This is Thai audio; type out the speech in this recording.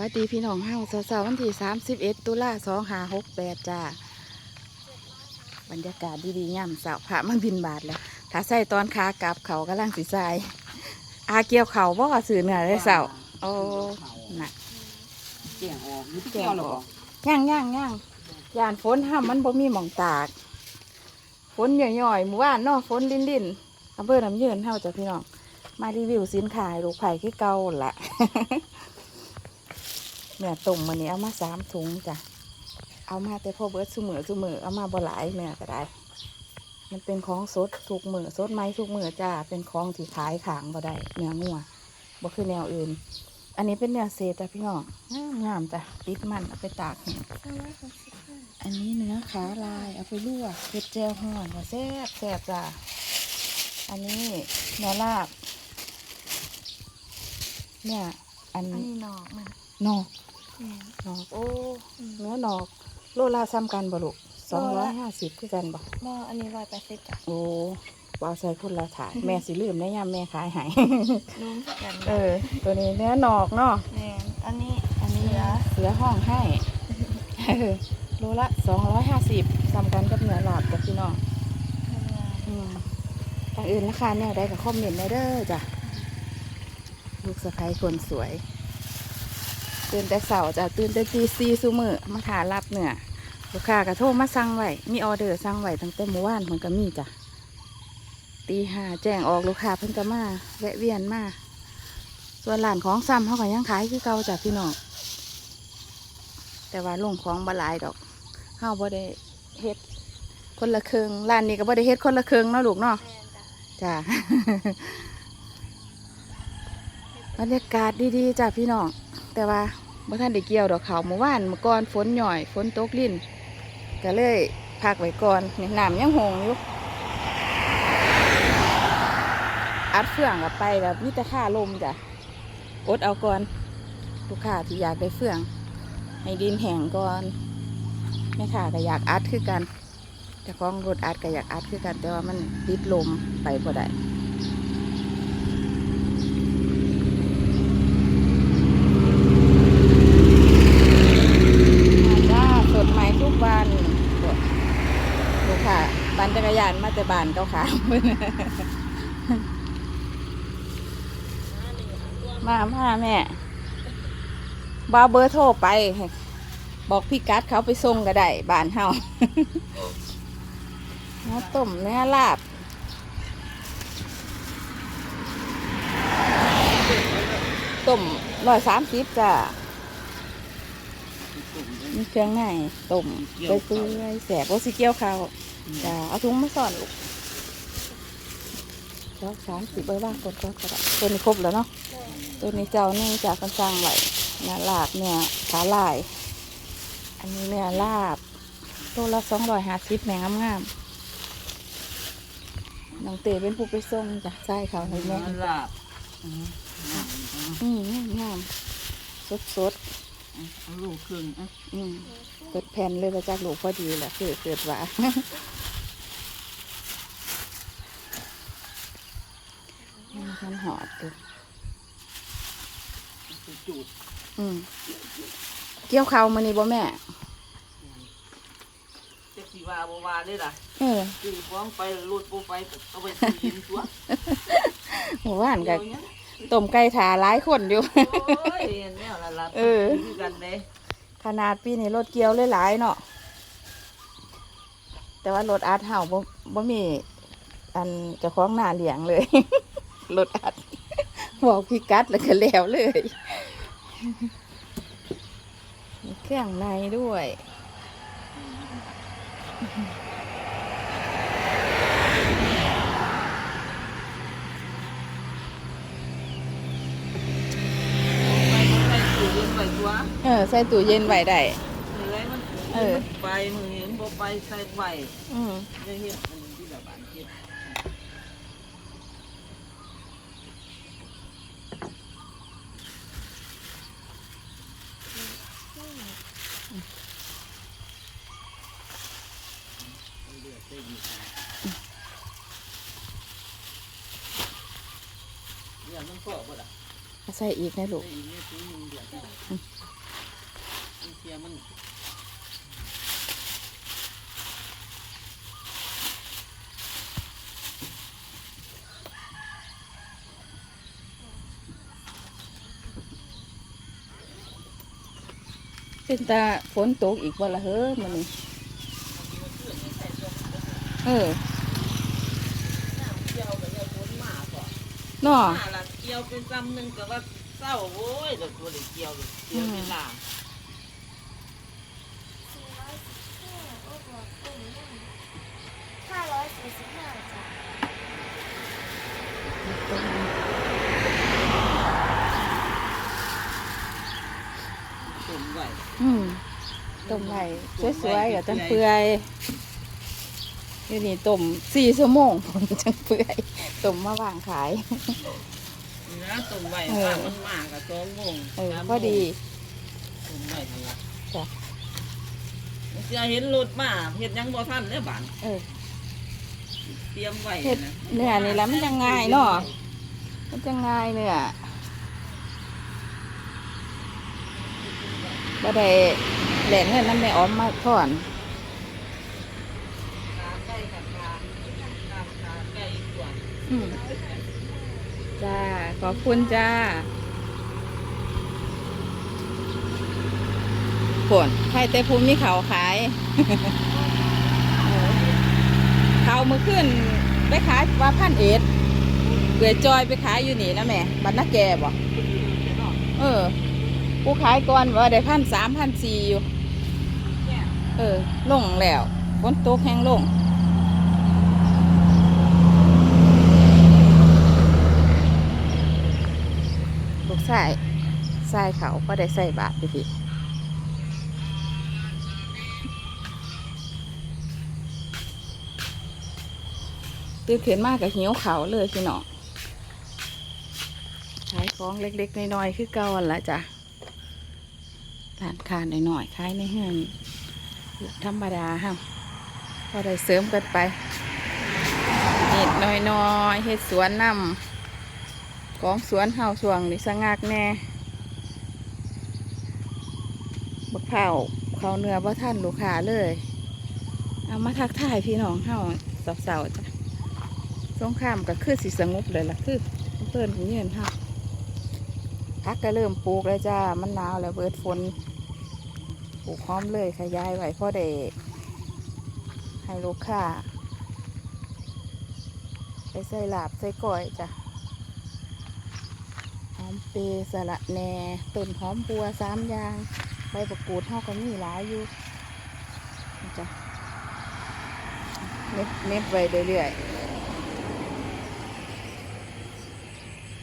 วัสดีพี่น้องเฮาสาววันที่31ตุลา2568จ้าบรรยากาศดีๆย่ำสาวพระมาบินบาทแล้วถ้าใส่ตอนขากลับเขากำลังสิใส่อาเกี่ยวเขาบ่ว่าสื่อเหนือได้สาวโอ้หน่ะเกี่ยงออกนี่เกี่ยวหรอย่างย่างย่างยานฝนห้ามมันบ่มีหมองตากฝนหย่อยๆหมู่บ้านนาะฝนดินดินอำเภอน้ำเยืนเฮาจ้ะพี่น้องมารีวิวสินค้าลูกไผ่คือเก่าหั่นละ เนื้อต้มมันนี้เอามาสามถุงจ้ะ เอามาแต่พอเบิดสุมือสุมือเอามาบ่หลายเนื้อก็ได้ มันเป็นของสดทุกมือสดไหมทุกมือจ้า เป็นของที่ขายขางบ่ได้เนื้องัวบ่คือแนวอื่น อันนี้เป็นเนื้อเศษจ้ะพี่น้องงามงามๆจ้ะติดมันเอาไปตากแห้งอันนี้เนื้อขาลายเอาไปลวกเผ็ดแจ่วห่อนก็แซ่บแซ่บจ้ะ อันนี้เนื้อลาบ เนี่ย อันอันนี้หนอกมันนอก แม่นนอกโอ้เนื้อนอกโลละซ้ำกันบ่ลูกสองร้อยห้าสิบคือกันบ่บ่อันนี้ร้อยแปดสิบจ้ะโอ้บ่เอาใส่คนละถ่ายแม่สิลืมได้ยามแม่ขายให้นุ่มกันเออ ตัวนี้เนื้อนอกเนาะแม่นอันนี้อันนี้เสือเสือห้องให้เออโลละสองร้อยห้าสิบซ้ำกันกับเนื้อลาบกับพี่น้องอืมทางอื่นราคาเนี่ยได้กับคอมเมนต์ได้เด้อจ้ะลูกสะใภ้คนสวย ตื่นแต่เสาร์จ้ะตื่นแต่ตีซีซูมือมาถารับเนื้อลูกค้าก็โทรมาสั่งไว้มีออเดอร์สั่งไว้ตั้งแต่เมื่อวานเพิ่นก็มีจ้ะตีห้าแจ้งออกลูกค้าเพิ่นก็มาแวะเวียนมาส่วนร้านของซ้ำเขาก็ยังขายคือเก่าจ้ะพี่น้องแต่ว่าลงของบหลายดอกเฮาบ่ได้เฮ็ดคนละครึ่งร้านนี้ก็บ่ได้เฮ็ดคนละครึ่งเนาะลูกเนาะแม่นจ้ะจ้าบรรยากาศดีๆจ้าพี่น้องแต่ว่า เมื่อท่านได้เกี่ยวดอกเขาเมื่อวานเมื่อก่อนฝนหน่อยฝนตกลิ่นก็เลยพักไว้ก่อนนี่น้ำยังหงอยู่อัดเฟื่องกับไปแบบมีแต่ค่าลมจ้ะอดเอาก่อนลูกค้าที่อยากได้เฟื่อง ให้ดินแห้งก่อนแม่ค้าก็อยากอัดคือกันเจะคล้าของรถอัดก็อยากอัดคือกันแต่ว่ามันติดลมไปบ่ได้มาจ้าสดใหม่ทุกวันลูกค้าปั่น จักรยานมาแต่บ้านเก้าขาวมามาแม่บาเบอร์โทรไป บอกพี่กัดเขาไปส่งก็ได้บ้านเฮาเนื้อต้มเนื้อลาบต้มร้อยสามสิบจ้ะ มีเครื่องในต้มไปเปื่อยๆแสบว่าสิเกี่ยวข้าวจ้ะเอาถุงมาสอนลูกร้อยสามสิบใบว่างกดก็กระดาษตัวนี้ครบแล้วเนาะตัวนี้เจ้าหนึ่งจากกันสร้างไว้เนื้อลาบเนื้อขาลาย อันนี้เนื้อลาบตัวละสองร้อยห้าสิบแมงงามๆน้องเต๋เป็นผู้ไปส่งจ้ะใช่เขาให้แม่มันลาบอืมงามสดสด เอาลูกครึ่งอะๆอืมเกิดแผ่นเลยมาจากลูกพอดีแหละคือเกิดว่ามันหอดตัวจูดอืมเกี่ยวเขาวมานี่บ่แม่จะสีวาบวาได้ล่ะเออตีฟ้องไปรูดโปรไฟล์เอาไปซื้อยินตัว หมู่บ้านเดี๋กัยวเนี้ย ต้มไก่ถาหลายคนอยู่ โอ้ยแนวละละเออ คือกันเลยขนาดปีนี้รถเกี่ยวหลายๆเนาะ แต่ว่ารถอาร์ตเห่าบ่บ่มี อันเจะคล้าของหน้าเลี้ยงเลย รถอาร์ตบอกพี่กัดแล้วก็แล้วเลย มีเครื่องในด้วย ไปไปตู้เย็นไว้ตัว เออ ใส่ตู้เย็นไว้ได้อะไรมันเออไปมือเห็นบ่ไปใส่ไว้อืมจะเฮ็ดมันที่แบบบ้านเฮ็ดเนี่ยมันก็บ่ล่ะเอาใส่อีกนะลูกไอ้นี่ซื้อมึงเดือด มันเป็นตาฝนตกอีกวันละเฮ้อมันนี่เออเกี่ยวกับยาฝนมาก่อนเนาะมาละเกี่ยวเป็นซ้ำหนึ่งก็ว่าเศร้าโว้ยเดี๋ยวตัวเด็กเกี่ยวเลยเกี่ยวเวลา ห้าร้อยสี่สิบห้าจ้ะ ตุ่มไว้อืมต้มไว้สวยๆกับจังเปื่อยอยู่นี่ต้มสี่ชั่วโมงผมจังเปื่อยต้มมาวางขายนี่นะตุ่มไว้เออถ้ามันมากกับสองโมงเออสามโมงพอดีตุ่มไว้ทั้งละจ้ะ เสียเห็นรถมาเห็ดหยังบ่ทันเนี่ยบ้าน เออ เตรียมไว้เฮ็ดนะเนื้อนี่แหล้วมันจะง่ายเนาะมันจะง่ายเนี่ยบ่ได้แหลงเงินน้ำแม่ออมมาถอนขาใกล้กับขาขาขาใกล้อีกส่วนอืมจ้า ขอบคุณจ้าผลใครแต่ภูมิเขาขาย เขามือขึ้นไปขายว่าพันเอ็ดเกลือจอยไปขายอยู่นี่นะแม่บันนักแกบ่เออกูขายก่อนว่าได้พันสามพันสี่อยู่เออลงแล้วฝนตกแห้งลงลูกชายชายเขาก็ได้ใส่บาตรพี่ ตื่นขึ้นมากกับหิวเขาเลยพี่น้องขายของเล็กๆน้อยๆคือเก่าละจ้ะร้านค้าน้อยๆขายในเฮือนธรรมดาฮะพอได้เสริมกันไปนิดน้อยๆเฮ็ดสวนนำของสวนเฮาสวงนี่สงักแน่บักเผาวเขาวเนื้อบ่ท่านลูกค้าเลย เอามาทักทายพี่น้องเฮาสาวๆจ้ะ งครามก็คือสิสงบเลยล่ะคือเพิ่นเงียนเฮาพักก็เริ่มปลูกแล้วจ้า มันหนาวแล้วเบิดฝน ปลูกพร้อมเลยขยายไว้พ่อได้ให้ลูกค้าไปใส่ลาบใส่ก้อยจ้ะ หอมเปรย์สละแหน่ต้นหอมบัวสามอย่าง ใบประกูดเท่าก็มีหลายอยู่จ้ะเน็บเน็บไว้เรื่อยๆ